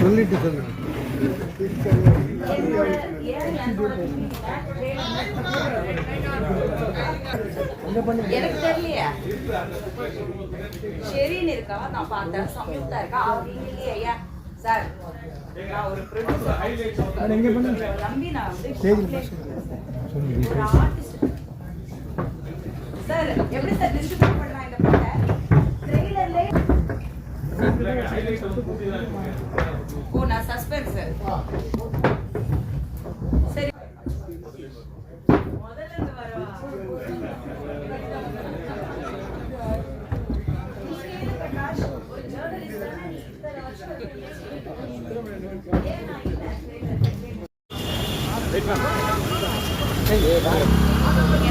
சொல்லிட்டு சொல்லு. ஏன் என்னோட எனக்கு தெரியலையா. ஷெரீன் இருக்கா? நான் பார்த்தேன். சம்யுக்தா இருக்கா? அவங்க இல்லையே ஐயா. சார் நான் ஒரு ப்ரொடியூசர் நம்பி நான் வந்து ஒரு ஆர்டிஸ்ட் சார் எப்படி சார் டிஸ்ட்ரிபியூட் பண்றாங்க இந்த பாட்டை ட்ரெய்லர்ல ஓ நான் சஸ்பென்ஸ் சரி. முதல்ல இருந்து வரவா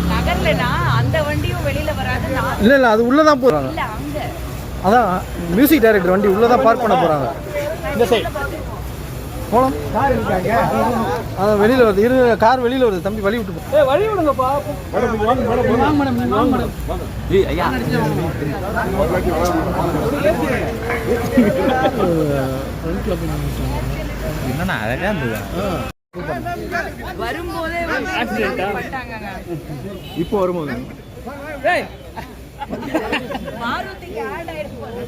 நகர்லனா அந்த வண்டியும் வெளியில வராது இல்லை இல்லை அது உள்ளே தான் போகிறாங்க இல்ல அங்க அதான் மியூசிக் டைரக்டர் வண்டி உள்ளே தான் பார்க் பண்ண போகிறாங்க இந்த சைடு போலாம். கார் இருக்காங்க. அதான் வெளியில் வருது. இரு கார் வெளியில் வருது. தம்பி வழி விட்டு ஏ வழி விடுங்கப்பா. வாங்க மேடம் வாங்க மேடம். என்னண்ணா அழகா இருந்தது? வரும்போதே இப்போ வரும்போது. மாருதிக்கு ஆட் ஆயிருக்கு. போல.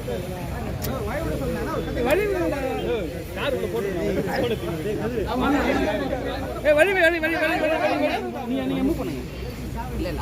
இல்ல இல்ல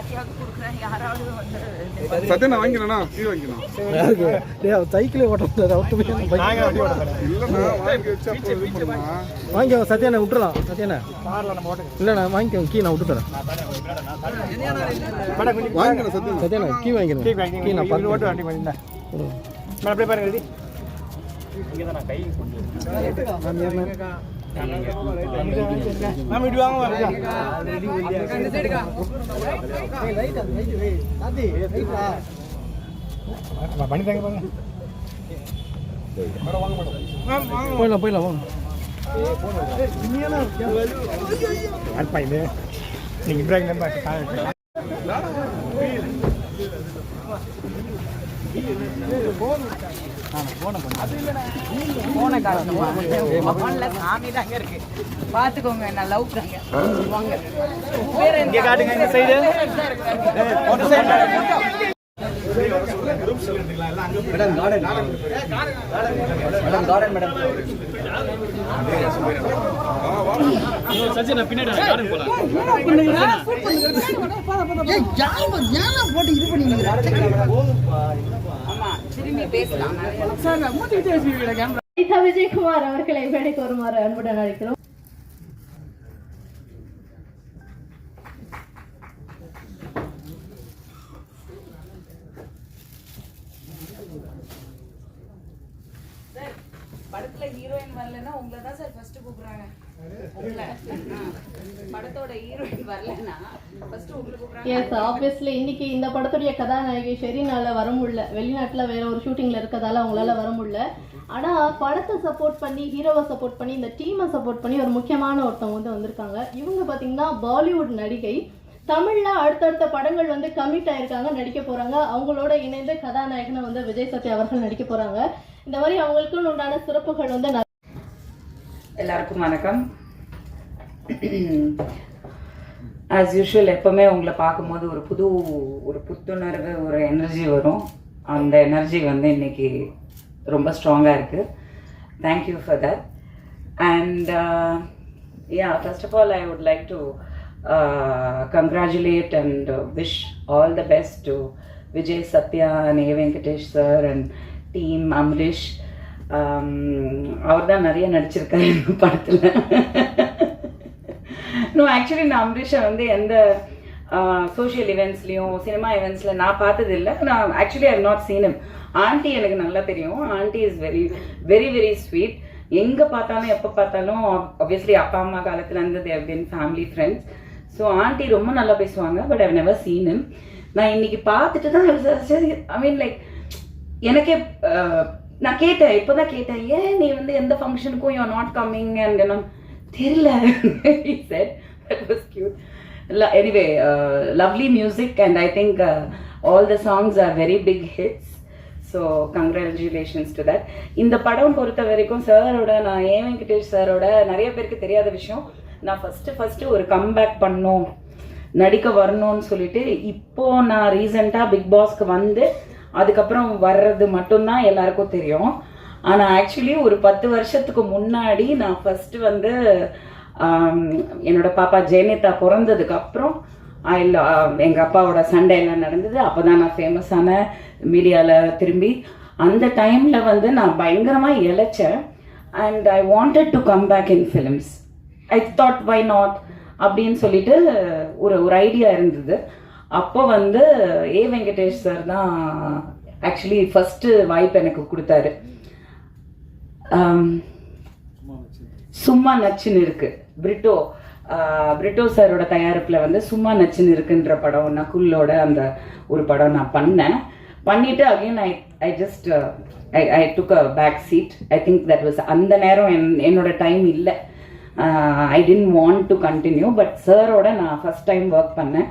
யாக்கையாவது கொடுக்குறேன் யாராவது வந்து சத்யா நான் வாங்கினா டேய் அவர் சைக்கிளே ஓட்ட வாங்கி சத்யாண்ணே விட்டுறலாம் சத்யாண்ணே இல்லைண்ணா வாங்கிக்கோ கீ நான் விட்டு தரேன் வாங்கிக்கணும் சத்யா சத்யாண்ணே கீ வாங்கிக்கிறேன் கீ நான் பார்த்து அப்படியே பாருங்க ரெடி நம்ம இப்படி வாங்க பண்ணி தாங்க பாருங்க போயிடலாம் போயிடலாம் வாங்க நம்ப காட்டணுமா போன்ல சாமி தாங்க இருக்கு பாத்துக்கோங்க நான் லவ் தாங்க வாங்க வேற காட்டுங்க இந்த சைடு ஆமா திரும்பி பேசலாம் கீதா விஜயகுமார் அவர்களை மேடைக்கு வருமாறு அன்புடன் அழைக்கிறோம் சார் படத்துல ஹீரோயின் வரலன்னா உங்களை தான் சார் ஃபர்ஸ்ட் கூப்பிடுறாங்க. படத்தோட ஹீரோயின் வரலன்னா எஸ் ஆப்வியஸ்லி இன்னைக்கு இந்த படத்துடைய கதாநாயகி ஷெரீனால வர முடியல. வெளிநாட்டுல வேற ஒரு ஷூட்டிங்ல இருக்கதால அவங்களால வர முடியல. ஆனா படத்தை சப்போர்ட் பண்ணி ஹீரோவை சப்போர்ட் பண்ணி இந்த டீமை சப்போர்ட் பண்ணி ஒரு முக்கியமான ஒருத்தவங்க வந்து வந்திருக்காங்க. இவங்க பாத்தீங்கன்னா பாலிவுட் நடிகை. தமிழ்ல அடுத்தடுத்த படங்கள் வந்து கமிட் ஆயிருக்காங்க நடிக்க போறாங்க. அவங்களோட இணைந்து கதாநாயகனை வந்து விஜய் சத்யா அவர்கள் நடிக்க போறாங்க. இந்த மாதிரி அவங்களுக்குன்னு உண்டான சிறப்புகள் வந்து எல்லாருக்கும் வணக்கம். ஆஸ் யூஷுவல் எப்போவுமே உங்களை பார்க்கும்போது ஒரு புது ஒரு புத்துணர்வு ஒரு எனர்ஜி வரும். அந்த எனர்ஜி வந்து இன்னைக்கு ரொம்ப ஸ்ட்ராங்காக இருக்குது thank you for that and yeah first of all I would like to congratulate and wish all the best to Vijay Sathya நே Venkatesh sir and team Amrish and uh, uh, um, அவர் தான் நிறைய நடிச்சிருக்காரு படத்தில். No actually நான் அம்ரிஷா வந்து எந்த social ஈவெண்ட்ஸ்லையும் cinema இவெண்ட்ஸில் நான் பார்த்தது இல்லை நான் actually I not seen them aunty எனக்கு நல்லா தெரியும். Aunty is very very very sweet எங்கே பார்த்தாலும் எப்போ பார்த்தாலும் ஆப்வியஸ்லி அப்பா அம்மா காலத்துலேருந்து they've been family friends so aunty ரொம்ப நல்லா பேசுவாங்க பட் ஐவ் நெவர் சீனம் நான் இன்னைக்கு பார்த்துட்டு தான் ஐ மீன் லைக் எனக்கே நான் கேட்டேன் இப்போ தான் கேட்டேன் ஏன் நீ வந்து எந்த ஃபங்க்ஷனுக்கும் யூ நாட் கம்மிங் அண்ட் தெரியல he that was cute. Anyway uh, lovely music and i think uh, all the songs are very big hits. So congratulations to that இந்த படம் பொறுத்த வரைக்கும் சாரோட நான் ஏ வெங்கடேஷ் சாரோட நிறைய பேருக்கு தெரியாத விஷயம். நான் ஃபஸ்ட்டு ஃபஸ்ட்டு ஒரு கம்பேக் பண்ணோம். நடிக்க வரணும்னு சொல்லிட்டு இப்போ நான் ரீசெண்டாக பிக் பாஸ்க்கு வந்து அதுக்கப்புறம் வர்றது மட்டும்தான் எல்லாருக்கும் தெரியும். ஆனால் ஆக்சுவலி ஒரு பத்து வருஷத்துக்கு முன்னாடி நான் ஃபஸ்ட்டு வந்து என்னோட பாப்பா ஜெயனிதா பிறந்ததுக்கப்புறம் ஐ எங்கள் அப்பாவோட சண்டையெல்லாம் நடந்தது. அப்போ தான் நான் ஃபேமஸான மீடியாவில் திரும்பி அந்த டைமில் வந்து நான் பயங்கரமாக இழைச்சேன். And I wanted to come back in films I thought why not அப்படின்னு சொல்லிட்டு ஒரு ஒரு ஐடியா இருந்தது. அப்போ வந்து ஏ வெங்கடேஷ் சார் தான் ஆக்சுவலி ஃபஸ்ட்டு வாய்ப்பு எனக்கு கொடுத்தாரு. சும்மா நச்சுன்னு இருக்குது பிரிட்டோ பிரிட்டோ சாரோட தயாரிப்பில் வந்து சும்மா நச்சுன்னு இருக்குன்ற படம் நகுல்லோட அந்த ஒரு படம் நான் பண்ணேன். பண்ணிட்டு again I I just I I took a back seat I think that was அந்த நேரம் என் என்னோட டைம் இல்லை. I didn't want to continue but சாரோட நான் ஃபர்ஸ்ட் டைம் ஒர்க் பண்ணேன்.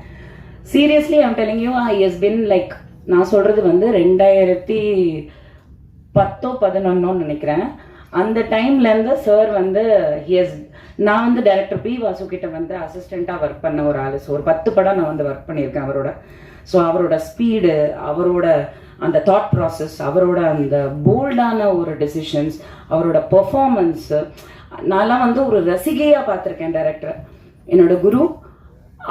Seriously I'm telling you I is been like நான் சொல்கிறது வந்து ரெண்டாயிரத்தி பத்தோ பதினொன்னோன்னு நினைக்கிறேன். அந்த டைம்லேருந்து சார் வந்து எஸ் நான் வந்து டைரக்டர் பி வாசு கிட்ட வந்து அசிஸ்டண்ட்டாக ஒர்க் பண்ண ஒரு ஆள். ஸோ ஒரு பத்து படம் நான் வந்து ஒர்க் பண்ணியிருக்கேன் அவரோட. ஸோ அவரோட ஸ்பீடு அவரோட அந்த தாட் ப்ராசஸ் அவரோட அந்த போல்டான ஒரு டெசிஷன்ஸ் அவரோட பெர்ஃபார்மன்ஸு நான்லாம் வந்து ஒரு ரசிகையாக பார்த்துருக்கேன் டைரக்டரை என்னோட குரு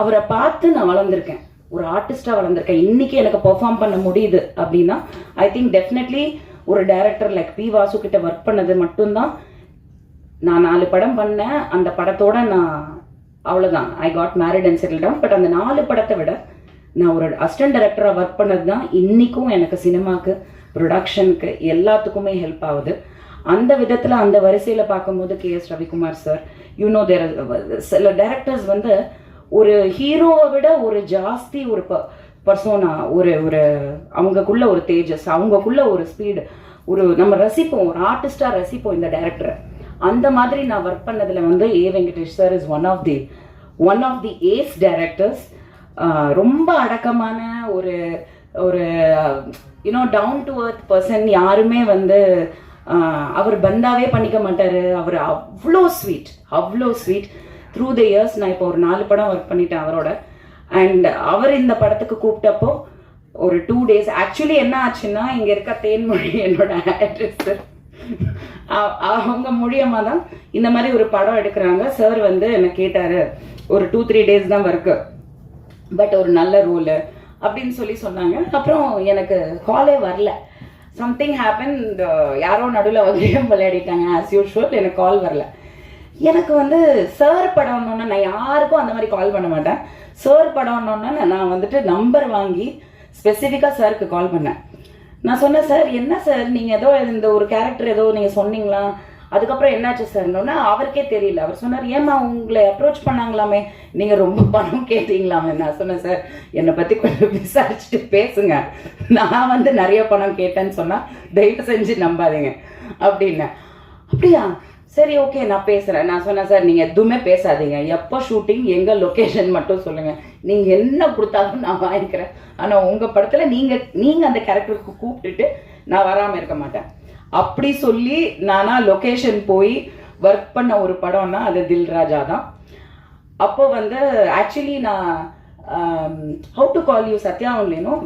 அவரை பார்த்து நான் வளர்ந்துருக்கேன். ஒரு ஆர்டிஸ்டாக வளர்ந்துருக்கேன். இன்றைக்கி எனக்கு பெர்ஃபார்ம் பண்ண முடியுது அப்படின்னா ஐ திங்க் டெஃபினெட்லி ஒரு டைரக்டர் லைக் பி வாசு கிட்ட ஒர்க் பண்ணது மட்டும்தான் நான் நாலு படம் பண்ணேன். அந்த படத்தோட நான் அவ்வளோதான் I got married and settle down but அந்த நாலு படத்தை விட நான் ஒரு அசிஸ்டன்ட் டைரக்டராக ஒர்க் பண்ணது தான் இன்றைக்கும் எனக்கு சினிமாக்கு ப்ரொடக்ஷனுக்கு எல்லாத்துக்குமே ஹெல்ப் ஆகுது. அந்த விதத்தில் அந்த வரிசையில் பார்க்கும்போது K S Ravikumar sir you know there சில டைரக்டர்ஸ் வந்து ஒரு ஹீரோவை விட ஒரு ஜாஸ்தி ஒரு பர்சோனா ஒரு ஒரு அவங்கக்குள்ள ஒரு தேஜஸ் அவங்கக்குள்ள ஒரு ஸ்பீடு ஒரு நம்ம ரசிப்போம். ஒரு ஆர்டிஸ்டாக ரசிப்போம் இந்த டைரக்டரை அந்த மாதிரி நான் ஒர்க் பண்ணதில் வந்து A Venkatesh sir is one of the one of the ace directors ரொம்ப அடக்கமான ஒரு ஒரு you know down to earth person யாருமே வந்து அவர் பந்தாவே பண்ணிக்க மாட்டார். அவர் அவ்வளோ ஸ்வீட் அவ்வளோ ஸ்வீட் த்ரூ த இயர்ஸ் நான் இப்போ ஒரு நாலு படம் ஒர்க் பண்ணிட்டேன் அவரோட. அண்ட் அவர் இந்த படத்துக்கு கூப்பிட்டப்போ ஒரு டூ டேஸ் ஆக்சுவலி என்ன ஆச்சுன்னா இங்கே இருக்க தேன்மொழி என்னோட ஆக்ட்ரஸ் அவங்க மூலியமாக தான் இந்த மாதிரி ஒரு படம் எடுக்கிறாங்க. சார் வந்து என்ன கேட்டாரு ஒரு டூ த்ரீ டேஸ் தான் ஒர்க்கு பட் ஒரு நல்ல ரோலு அப்படின்னு சொல்லி சொன்னாங்க. அப்புறம் எனக்கு காலே வரல. சம்திங் ஹேப்பன் யாரோ நடுவில் வந்து விளையாடிட்டாங்க. ஆஸ் யூஷுவல் எனக்கு கால் வரல. எனக்கு வந்து சார் படம்னோன்னா நான் யாருக்கும் அந்த மாதிரி கால் பண்ண மாட்டேன். சார் படம்னோன்னா நான் வந்துட்டு நம்பர் வாங்கி ஸ்பெசிஃபிக்காக சாருக்கு கால் பண்ணேன். நான் சொன்னேன் சார் என்ன சார்? நீங்கள் ஏதோ இந்த ஒரு கேரக்டர் ஏதோ நீங்கள் சொன்னீங்களா? அதுக்கப்புறம் என்னாச்சு சார்னோன்னா அவருக்கே தெரியல. அவர் சொன்னார் ஏம்மா உங்களை அப்ரோச் பண்ணாங்களாமே? நீங்கள் ரொம்ப பணம் கேட்டீங்களாமே? நான் சொன்னேன் சார் என்னை பற்றி கொஞ்சம் விசாரிச்சுட்டு பேசுங்க. நான் வந்து நிறைய பணம் கேட்டேன்னு சொன்னால் தயவு செஞ்சு நம்பாதீங்க. அப்படின்னேன். அப்படியா? சரி ஓகே நான் பேசுகிறேன் நான் சொன்னேன் சார் நீங்கள் எதுவுமே பேசாதீங்க. எப்போ ஷூட்டிங் எங்கே லொக்கேஷன் மட்டும் சொல்லுங்கள் நீங்கள் என்ன கொடுத்தாலும் நான் வாங்கிக்கிறேன். ஆனால் உங்கள் படத்தில் நீங்கள் நீங்கள் அந்த கேரக்டருக்கு கூப்பிட்டுட்டு நான் வராமல் இருக்க மாட்டேன். அப்படி சொல்லி நானாக லொக்கேஷன் போய் ஒர்க் பண்ண ஒரு படம்னா அது தில் ராஜா தான். அப்போ வந்து ஆக்சுவலி நான் how to call you Sathya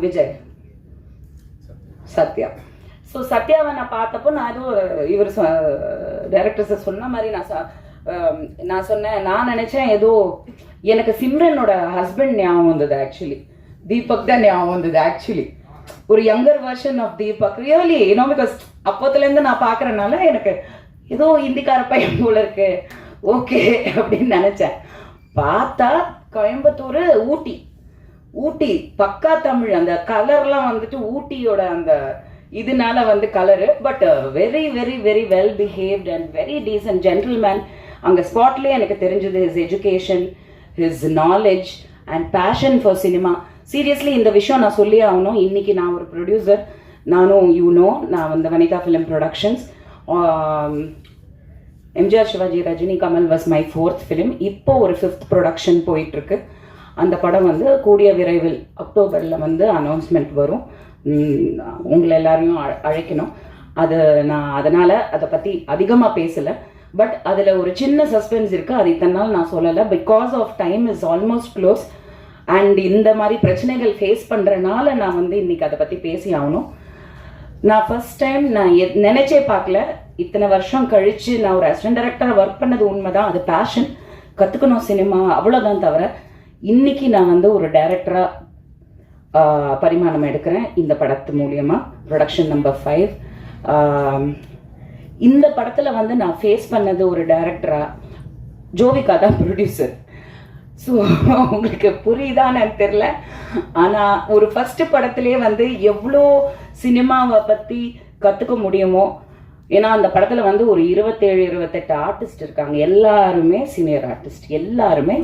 Vijay. Sathya. So சத்யாவை நான் பார்த்தப்போ நான் ஏதோ இவர் டைரக்டர்ஸை சொன்ன மாதிரி நான் நான் சொன்னேன். நான் நினைச்சேன் ஏதோ எனக்கு சிம்ரனோட ஹஸ்பண்ட் ஞாபகம் வந்தது ஆக்சுவலி தீபக் தான் ஞாபகம் வந்தது ஆக்சுவலி ஒரு younger version of Deepak. Really you know because அப்போத்துலேருந்து நான் பார்க்கறனால எனக்கு ஏதோ இந்திக்கார பையன் போல இருக்கு. ஓகே அப்படின்னு நினச்சேன். பார்த்தா கோயம்புத்தூர் ஊட்டி. ஊட்டி பக்கா தமிழ். அந்த கலர்லாம் வந்துட்டு ஊட்டியோட அந்த இதனால வந்து colour but very very very well behaved and very decent gentleman அங்கே ஸ்பாட்லேயே எனக்கு தெரிஞ்சது his education his knowledge and passion for cinema seriously இந்த விஷயம் நான் சொல்லி ஆகணும். இன்னைக்கு நான் ஒரு ப்ரொடியூசர் நானும் யூ நோ நான் வந்து Vanitha film productions um, MGR Sivaji Rajini Kamal was my fourth film இப்போ ஒரு ஃபிஃப்த் ப்ரொடக்ஷன் போயிட்டுருக்கு அந்த படம் வந்து கூடிய விரைவில் அக்டோபரில் வந்து அனௌன்ஸ்மெண்ட் வரும். உங்களை எல்லாரையும் அழ- அழைக்கணும். அது நான் அதனால் அதை பற்றி அதிகமாக பேசலை. பட் அதில் ஒரு சின்ன சஸ்பென்ஸ் இருக்குது அது இத்தனை நாள் நான் சொல்லலை. Because of time is almost close and இந்த மாதிரி பிரச்சனைகள் ஃபேஸ் பண்ணுறனால நான் வந்து இன்னைக்கு அதை பற்றி பேசி ஆகணும். நான் ஃபர்ஸ்ட் டைம் நான் எ- நினைச்சே பார்க்கல. இத்தனை வருஷம் கழித்து நான் ஒரு அசிஸ்டன்ட் டைரக்டராக ஒர்க் பண்ணது உண்மை தான் அது பேஷன் கற்றுக்கணும் சினிமா அவ்வளோதான் தவிர இன்னைக்கு நான் வந்து ஒரு டைரக்டராக பரிமாணம் எடுக்கிறேன். இந்த படத்து மூலியமா. ப்ரொடக்ஷன் நம்பர் ஃபைவ் இந்த படத்தில் வந்து நான் ஃபேஸ் பண்ணது ஒரு டைரக்டராக ஜோவிகா தான் ப்ரொடியூசர் ஸோ உங்களுக்கு புரியுதான்னு எனக்கு தெரில ஆனால் ஒரு ஃபஸ்ட்டு படத்துலேயே வந்து எவ்வளோ சினிமாவை பற்றி கற்றுக்க முடியுமோ ஏன்னா அந்த படத்தில் வந்து ஒரு இருபத்தேழு இருபத்தெட்டு ஆர்டிஸ்ட் இருக்காங்க. எல்லாருமே சீனியர் ஆர்டிஸ்ட் எல்லாருமே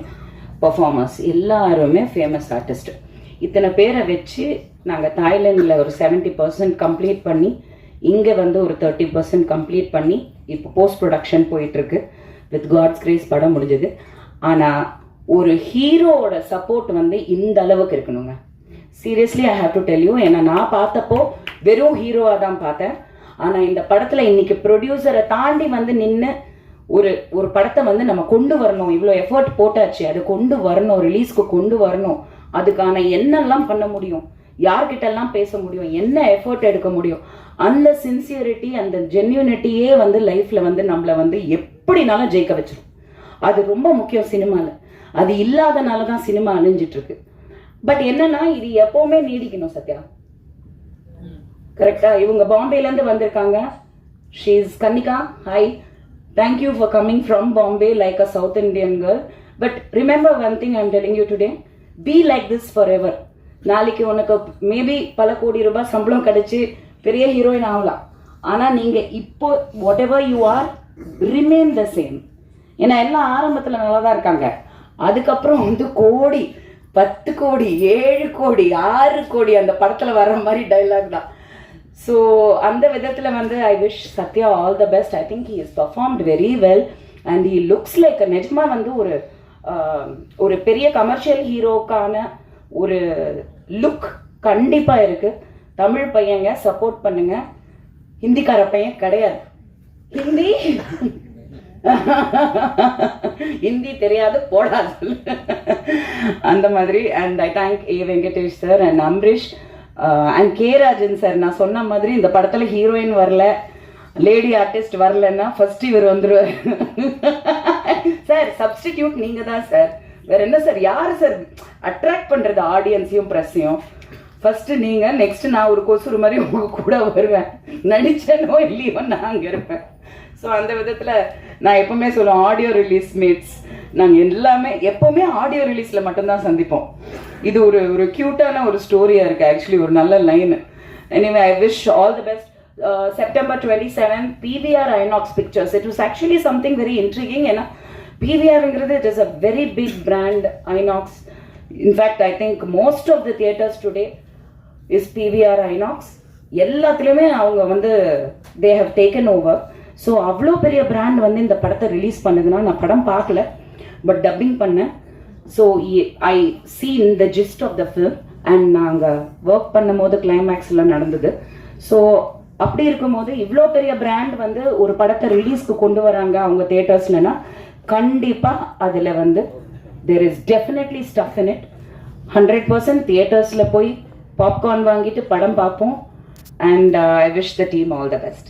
பர்ஃபார்மர்ஸ் எல்லாருமே ஃபேமஸ் ஆர்டிஸ்ட் இத்தனை பேரை வச்சு நாங்கள் தாய்லாண்டில் ஒரு செவன்ட்டி பர்சன்ட் கம்ப்ளீட் பண்ணி இங்கே வந்து ஒரு தேர்ட்டி பர்சன்ட் கம்ப்ளீட் பண்ணி இப்போ போஸ்ட் ப்ரொடக்ஷன் போயிட்டுருக்கு. வித் காட்ஸ் கிரேஸ் படம் முடிஞ்சது. ஆனால் ஒரு ஹீரோவோட சப்போர்ட் வந்து இந்த அளவுக்கு இருக்கணுங்க. Seriously I have to tell you ஏன்னா நான் பார்த்தப்போ வெறும் ஹீரோவாக தான் பார்த்தேன். ஆனால் இந்த படத்தில் இன்னைக்கு ப்ரொடியூசரை தாண்டி வந்து நின்று ஒரு ஒரு படத்தை வந்து நம்ம கொண்டு வரணும். இவ்வளோ எஃபர்ட் போட்டாச்சு. அதை கொண்டு வரணும். ரிலீஸ்க்கு கொண்டு வரணும். அதுக்கான என்னெல்லாம் பண்ண முடியும்? யார்கிட்ட எல்லாம் பேச முடியும்? என்ன எஃபர்ட் எடுக்க முடியும்? அந்த சின்சியரிட்டி அந்த ஜென்யூனிட்டியே வந்து லைஃப்ல வந்து நம்மளை வந்து எப்படினாலும் ஜெயிக்க வச்சிடும் அது ரொம்ப முக்கியம் சினிமாவில் அது இல்லாதனால தான் சினிமா அழிஞ்சிட்டு இருக்கு பட் என்னன்னா இது எப்பவுமே நீடிக்கணும் சத்யா. கரெக்டா இவங்க பாம்பேல இருந்து வந்திருக்காங்க she is Kannika hi thank you for coming from Bombay like a South Indian girl but remember one thing I'm telling you today be like this forever நாளைக்கு உனக்கு மேபி பல கோடி ரூபாய் சம்பளம் கிடைச்சி பெரிய ஹீரோயின் ஆகலாம். ஆனால் நீங்கள் இப்போ whatever you are remain the same ஏன்னா எல்லாம் ஆரம்பத்தில் நல்லா தான் இருக்காங்க. அதுக்கப்புறம் வந்து கோடி பத்து கோடி ஏழு கோடி ஆறு கோடி அந்த படத்தில் வர மாதிரி டைலாக் தான். ஸோ அந்த விதத்தில் வந்து I wish Sathya all the best I think he is performed very well and he looks like நிஜமா வந்து ஒரு ஒரு பெரிய கமர்ஷியல் ஹீரோக்கான ஒரு லுக் கண்டிப்பாக இருக்கு. தமிழ் பையங்க சப்போர்ட் பண்ணுங்க. ஹிந்திக்கார பையன் கிடையாது. ஹிந்தி? ஹிந்தி தெரியாது போடாது. அந்த மாதிரி and I thank A Venkatesh sir and Amrish and K Rajan sir நான் சொன்ன மாதிரி இந்த படத்தில் ஹீரோயின் வரல. லேடி ஆர்டிஸ்ட் வரலன்னா ஃபர்ஸ்ட் இவர் வந்துருவார். சார் சப்ஸ்டிடியூட் நீங்க தான் சார் வேற என்ன சார் யாரு சார் அட்ராக்ட் பண்றது ஆடியன்ஸையும் ப்ரெஸ்ஸையும் ஃபர்ஸ்ட் நீங்க நெக்ஸ்ட் நான் ஒரு கொசுறு மாதிரி உங்க கூட வருவேன். நடிச்சனோ இல்லையோ நான் அங்க இருப்பேன். ஸோ அந்த விதத்துல நான் எப்பவுமே சொல்லுவேன் ஆடியோ ரிலீஸ் மீட்ஸ் நாங்கள் எல்லாமே எப்பவுமே ஆடியோ ரிலீஸ்ல மட்டும்தான் சந்திப்போம். இது ஒரு ஒரு கியூட்டான ஒரு ஸ்டோரியா இருக்கு. ஆக்சுவலி ஒரு நல்ல line anyway I wish all the best September twenty seven PVR INOX pictures it was actually something very intriguing ஏன்னா பிவிஆர்ங்கிறது it is a very big brand INOX fact, I think most of the theatres today is PVR INOX எல்லாத்துலேயுமே அவங்க வந்து they have taken over so அவ்வளோ பெரிய brand வந்து இந்த படத்தை release பண்ணுதுன்னா நான் படம் பார்க்கல பட் டப்பிங் பண்ணேன். So I seen the gist of the film and நாங்கள் ஒர்க் பண்ணும்போது கிளைமேக்ஸில் நடந்தது. ஸோ அப்படி இருக்கும்போது இவ்வளோ பெரிய பிராண்ட் வந்து ஒரு படத்தை ரிலீஸ்க்கு கொண்டு வராங்க அவங்க தேட்டர்ஸ்லனா கண்டிப்பாக அதில் வந்து there is definitely stuff in it hundred percent தியேட்டர்ஸில் போய் பாப்கார்ன் வாங்கிட்டு படம் பார்ப்போம். And I wish the team all the best